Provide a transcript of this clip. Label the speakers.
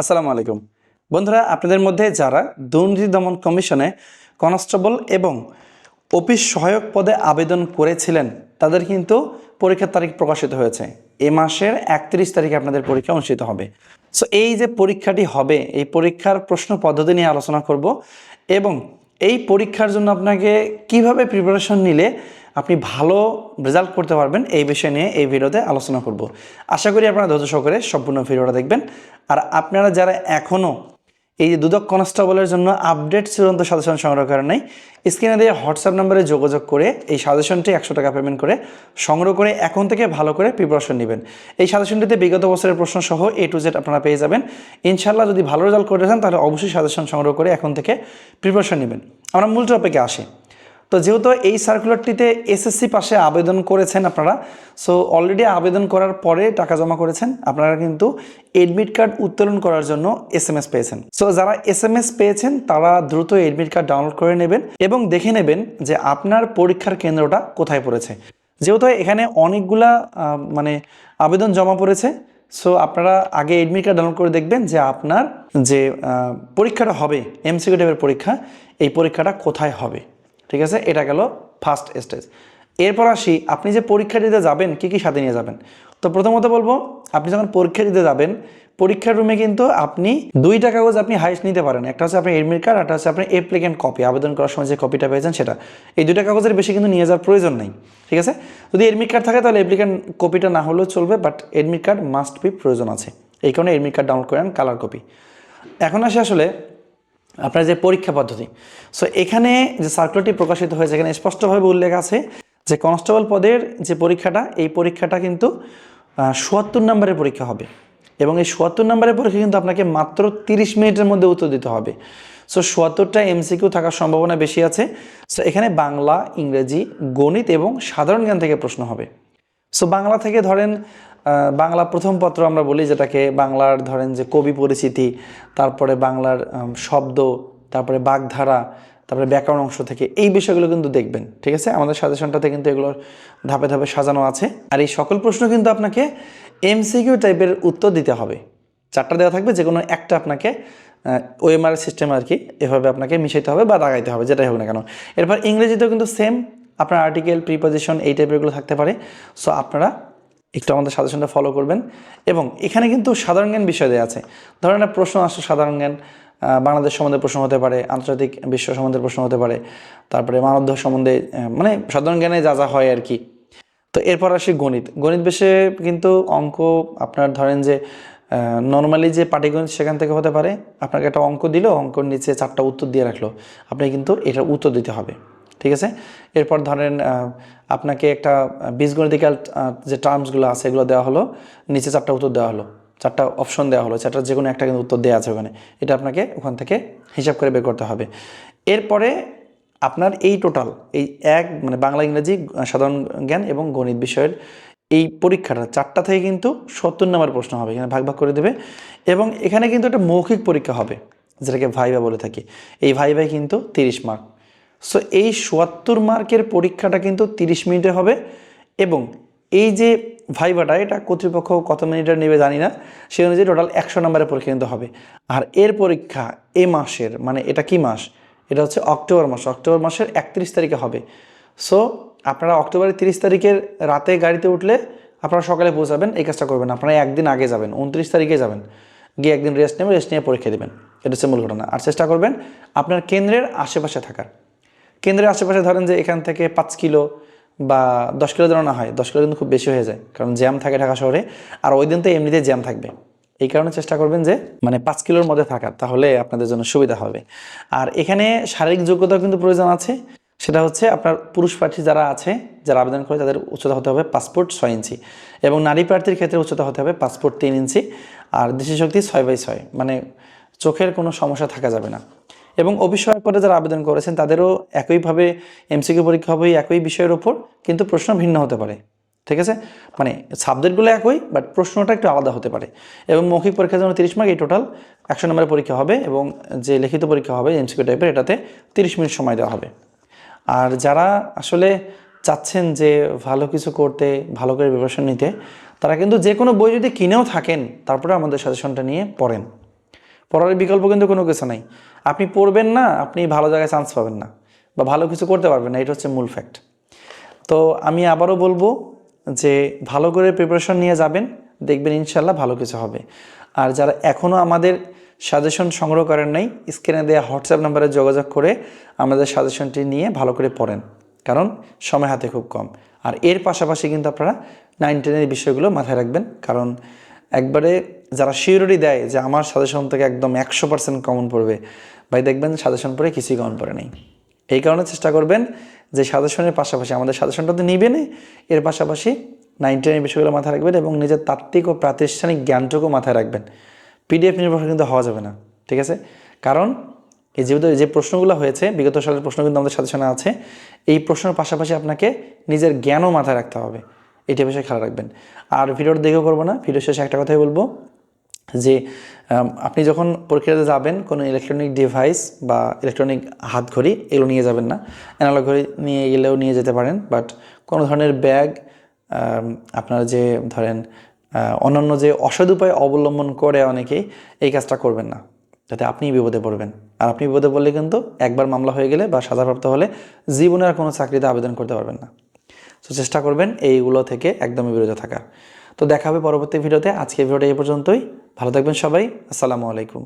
Speaker 1: আসসালামু আলাইকুম। বন্ধুরা, আপনাদের মধ্যে যারা দুর্নীতি দমন কমিশনে কনস্টেবল এবং অফিস সহায়ক পদে আবেদন করেছিলেন, তাদের কিন্তু পরীক্ষার তারিখ প্রকাশিত হয়েছে। এ মাসের একত্রিশ তারিখে আপনাদের পরীক্ষা অনুষ্ঠিত হবে। সো এই যে পরীক্ষাটি হবে, এই পরীক্ষার প্রশ্ন পদ্ধতি নিয়ে আলোচনা করব এবং এই পরীক্ষার জন্য আপনাকে কীভাবে প্রিপারেশন নিলে আপনি ভালো রেজাল্ট করতে পারবেন, এই বিষয় নিয়ে এই ভিডিওতে আলোচনা করব। আশা করি আপনারা ধৈর্য সহকারে সম্পূর্ণ ভিডিওটা দেখবেন। আর আপনারা যারা এখনও এই যে দুদক কনস্টেবলের জন্য আপডেট চূড়ান্ত সাজেশন সংগ্রহ করে নাই। স্ক্রিনে দিয়ে হোয়াটসঅ্যাপ নাম্বারে যোগাযোগ করে এই সাজেশনটি একশো টাকা পেমেন্ট করে সংগ্রহ করে এখন থেকে ভালো করে প্রিপারেশন নেবেন। এই সাজেশনটিতে বিগত বছরের প্রশ্ন সহ এ টু জেড আপনারা পেয়ে যাবেন। ইনশাল্লাহ যদি ভালো রেজাল্ট করে তাহলে অবশ্যই সাজেশন সংগ্রহ করে এখন থেকে প্রিপারেশন নেবেন। আমরা মূল টপিকে আসি। তো যেহেতু এই সার্কুলারটিতে এসএসসি পাশে আবেদন করেছেন আপনারা সো অলরেডি আবেদন করার পরে টাকা জমা করেছেন, আপনারা কিন্তু এডমিট কার্ড উত্তোলন করার জন্য এস এম এস পেয়েছেন। সো যারা এস এম এস পেয়েছেন, তারা দ্রুত এডমিট কার্ড ডাউনলোড করে নেবেন এবং দেখে নেবেন যে আপনার পরীক্ষার কেন্দ্রটা কোথায় পড়েছে। যেহেতু এখানে অনেকগুলা মানে আবেদন জমা পড়েছে সো আপনারা আগে এডমিট কার্ড ডাউনলোড করে দেখবেন যে আপনার যে পরীক্ষাটা হবে এমসিকিউ টাইপের পরীক্ষা, এই পরীক্ষাটা কোথায় হবে। ঠিক আছে? এটা গেল ফার্স্ট স্টেজ এরপর আসি, আপনি যে পরীক্ষা দিতে যাবেন, কী কী সাথে নিয়ে যাবেন? তো প্রথমত বলব, আপনি যখন পরীক্ষা দিতে যাবেন, পরীক্ষার রুমে কিন্তু আপনি দুইটা কাগজ আপনি হাইস্ট নিতে পারেন। একটা হচ্ছে আপনার এডমিট কার্ড একটা হচ্ছে আপনার অ্যাপ্লিকেন্ট কপি আবেদন করার সময় যে কপিটা পেয়েছেন সেটা। এই দুইটা কাগজের বেশি কিন্তু নিয়ে যাওয়ার প্রয়োজন নেই, ঠিক আছে? যদি এডমিট কার্ড থাকে তাহলে অ্যাপ্লিকেন্ট কপিটা না হলেও চলবে but admit card must be প্রয়োজন আছে। এই কারণে এডমিট কার্ড ডাউনলোড করেন কালার কপি এখন আসে আসলে আপনার যে পরীক্ষা পদ্ধতি। সো এখানে যে সার্কুলারটি প্রকাশিত হয়েছে, এখানে স্পষ্টভাবে উল্লেখ আছে যে কনস্টেবল পদের যে পরীক্ষাটা, এই পরীক্ষাটা কিন্তু সুয়াত্তর নম্বরের পরীক্ষা হবে। এবং এই সুয়াত্তর নম্বরের পরীক্ষা কিন্তু আপনাকে মাত্র তিরিশ মিনিটের মধ্যে উত্তর দিতে হবে। সো সুয়াত্তরটা এমসিকিউ থাকার সম্ভাবনা বেশি আছে। সো এখানে বাংলা, ইংরেজি, গণিত এবং সাধারণ জ্ঞান থেকে প্রশ্ন হবে। সো বাংলা থেকে ধরেন বাংলা প্রথম পত্র আমরা বলি যেটাকে বাংলার ধরেন যে কবি পরিচিতি, তারপরে বাংলার শব্দ, তারপরে বাগধারা, তারপরে ব্যাকরণ অংশ থেকে এই বিষয়গুলো কিন্তু দেখবেন, ঠিক আছে? আমাদের সাজেশনটাতে কিন্তু এগুলো ধাপে ধাপে সাজানো আছে। আর এই সকল প্রশ্ন কিন্তু আপনাকে এমসিকিউ টাইপের উত্তর দিতে হবে। চারটা দেওয়া থাকবে যে কোনো একটা আপনাকে ওএমআর সিস্টেম আর কি, এভাবে আপনাকে মিশাইতে হবে বা দাগাইতে হবে, যেটাই হোক না কেন। এরপর ইংরেজিতেও কিন্তু সেম আপনার আর্টিকেল প্রিপোজিশন এই টাইপেরগুলো থাকতে পারে। সো আপনারা একটু আমাদের সাজেশনটা ফলো করবেন। এবং এখানে কিন্তু সাধারণ জ্ঞান বিষয় দেওয়া আছে। ধরেন প্রশ্ন আসছে সাধারণ জ্ঞান বাংলাদেশ সম্বন্ধে প্রশ্ন হতে পারে, আন্তর্জাতিক বিশ্ব সম্বন্ধে প্রশ্ন হতে পারে, তারপরে মানবদেহ সম্বন্ধে মানে সাধারণ জ্ঞানে যা যা হয় আর কি। তো এরপর আসি গণিত। গণিত বেশে কিন্তু অঙ্ক, আপনার ধরেন যে নর্মালি যে পাটিগণিত সেখান থেকে হতে পারে, আপনাকে একটা অঙ্ক দিল, অঙ্কর নিচে চারটা উত্তর দিয়ে রাখল। আপনি কিন্তু এটার উত্তর দিতে হবে। ঠিক আছে? এরপর ধরেন আপনাকে একটা বীজগণিতিক্যাল যে টার্মসগুলো আছে, এগুলো দেওয়া হলো, নিচে চারটা উত্তর দেওয়া হলো, চারটা অপশন দেওয়া হলো, চারটা যে কোনো একটা কিন্তু উত্তর দেওয়া আছে ওখানে। এটা আপনাকে ওখান থেকে হিসাব করে বের করতে হবে। এরপরে আপনার এই টোটাল এই এক মানে বাংলা, ইংরেজি সাধারণ জ্ঞান এবং গণিত বিষয়ের এই পরীক্ষাটা, চারটা থেকে কিন্তু সত্তর নম্বর প্রশ্ন হবে, এখানে ভাগ ভাগ করে দেবে। এবং এখানে কিন্তু একটা মৌখিক পরীক্ষা হবে, যেটাকে ভাইবা বলে থাকি। এই ভাইভাই কিন্তু তিরিশ মার্ক সো এই চুয়াত্তর মার্কের পরীক্ষাটা কিন্তু তিরিশ মিনিটে হবে এবং এই যে ভাইভাটা, এটা কর্তৃপক্ষ কত মিনিটের নেবে জানি না, সেই অনুযায়ী টোটাল একশো নম্বরের পরীক্ষা কিন্তু হবে। আর এর পরীক্ষা এ মাসের মানে এটা কি মাস? এটা হচ্ছে অক্টোবর মাস, অক্টোবর মাসের একত্রিশ তারিখে হবে। সো আপনারা অক্টোবরের তিরিশ তারিখের রাতে গাড়িতে উঠলে আপনারা সকালে পৌঁছাবেন, এই কাজটা করবেন আপনারা একদিন আগে যাবেন, উনত্রিশ তারিখে যাবেন। গিয়ে একদিন রেস্ট নেবেন রেস্ট নিয়ে পরীক্ষা দেবেন। এটা হচ্ছে মূল ঘটনা। আর চেষ্টা করবেন আপনার কেন্দ্রের আশেপাশে থাকার। কেন্দ্রের আশেপাশে ধরেন যে এখান থেকে পাঁচ কিলো বা দশ কিলো যেন না হয়, দশ কিলো কিন্তু খুব বেশি হয়ে যায়, কারণ জ্যাম থাকে ঢাকা শহরে। আর ওই দিন তো এমনিতে জ্যাম থাকবে। এই কারণে চেষ্টা করবেন যে মানে পাঁচ কিলোর মধ্যে থাকার, তাহলে আপনাদের জন্য সুবিধা হবে। আর এখানে শারীরিক যোগ্যতাও কিন্তু প্রয়োজন আছে। সেটা হচ্ছে আপনার পুরুষ প্রার্থী যারা আছে, যারা আবেদন করে তাদের উচ্চতা হতে হবে পাসপোর্ট ছয় ইঞ্চি এবং নারী প্রার্থীর ক্ষেত্রে উচ্চতা হতে হবে পাসপোর্ট তিন ইঞ্চি। আর দৃষ্টিশক্তি ছয় বাই ছয় মানে চোখের কোনো সমস্যা থাকা যাবে না। এবং অভিষেক পরে যারা আবেদন করেছেন, তাদেরও একইভাবে এমসিকিউ পরীক্ষা হবে একই বিষয়ের ওপর, কিন্তু প্রশ্ন ভিন্ন হতে পারে। ঠিক আছে? মানে সাবজেক্টগুলো একই, বাট প্রশ্নটা একটু আলাদা হতে পারে। এবং মৌখিক পরীক্ষার জন্য তিরিশ মার্ক এই টোটাল একশো নম্বরের পরীক্ষা হবে এবং যে লিখিত পরীক্ষা হবে এমসিকিউ টাইপের এটাতে তিরিশ মিনিট সময় দেওয়া হবে। আর যারা আসলে চাচ্ছেন যে ভালো কিছু করতে, ভালো করে প্রিপারেশন নিতে, তারা কিন্তু যে কোনো বই যদি কিনেও থাকেন তারপরে আমাদের সাজেশনটা নিয়ে পড়েন। পড়ার বিকল্প কিন্তু কোনো কিছু নাই। আপনি পড়বেন না, আপনি ভালো জায়গায় চান্স পাবেন না বা ভালো কিছু করতে পারবেন না, এটা হচ্ছে মূল ফ্যাক্ট তো আমি আবারও বলব যে ভালো করে প্রিপারেশন নিয়ে যাবেন, দেখবেন ইনশাল্লাহ ভালো কিছু হবে। আর যারা এখনও আমাদের সাজেশন সংগ্রহ করেন নাই স্ক্রিনে দেওয়া হোয়াটসঅ্যাপ নাম্বারে যোগাযোগ করে আমাদের সাজেশনটি নিয়ে ভালো করে পড়েন। কারণ সময় হাতে খুব কম। আর এর পাশাপাশি কিন্তু আপনারা নাইন টেনের বিষয়গুলো মাথায় রাখবেন। কারণ একবারে যারা শিওরিটি দেয় যে আমার সাজেশন থেকে একদম একশো পার্সেন্ট কমন পড়বে, ভাই দেখবেন সাজেশন পড়ে কিছুই কমন পড়ে নেই। এই কারণে চেষ্টা করবেন যে সাজেশনের পাশাপাশি, আমাদের সাজেশনটা তো নিবে নিবেনই এর পাশাপাশি নাইন বিষয়গুলো মাথায় রাখবেন এবং নিজের তাত্ত্বিক ও প্রাতিষ্ঠানিক জ্ঞানটুকু মাথায় রাখবেন। পিডিএফ নির্ভর কিন্তু হওয়া যাবে না, ঠিক আছে? কারণ এই যেহেতু যে প্রশ্নগুলো হয়েছে, বিগত সালের প্রশ্ন কিন্তু আমাদের সাজেশনে আছে, এই প্রশ্নের পাশাপাশি আপনাকে নিজের জ্ঞানও মাথায় রাখতে হবে। এটা বিষয়ে খেয়াল রাখবেন। আর ভিডিওটা দেখেও করব না ভিডিও শেষে একটা কথাই বলব যে আপনি যখন প্রক্রিয়াতে যাবেন কোনো ইলেকট্রনিক ডিভাইস বা ইলেকট্রনিক হাত ঘড়ি এগুলো নিয়ে যাবেন না। অ্যানালগ ঘড়ি নিয়ে গেলেও নিয়ে যেতে পারেন বাট কোনো ধরনের ব্যাগ আপনার যে, ধরেন অন্যান্য যে অসৎ উপায় অবলম্বন করে অনেকেই এই কাজটা করবেন না, যাতে আপনি বিপদে পড়বেন। আর আপনি বিপদে পড়লে কিন্তু একবার মামলা হয়ে গেলে বা সাজাপ্রাপ্ত হলে জীবনে আর কোনো চাকরিতে আবেদন করতে পারবেন না। তো চেষ্টা করবেন এইগুলো থেকে একদমই বিরত থাকার। তো দেখা হবে পরবর্তী ভিডিওতে। আজকে ভিডিওটা এই পর্যন্তই। ভালো থাকবেন সবাই। আসসালামু আলাইকুম।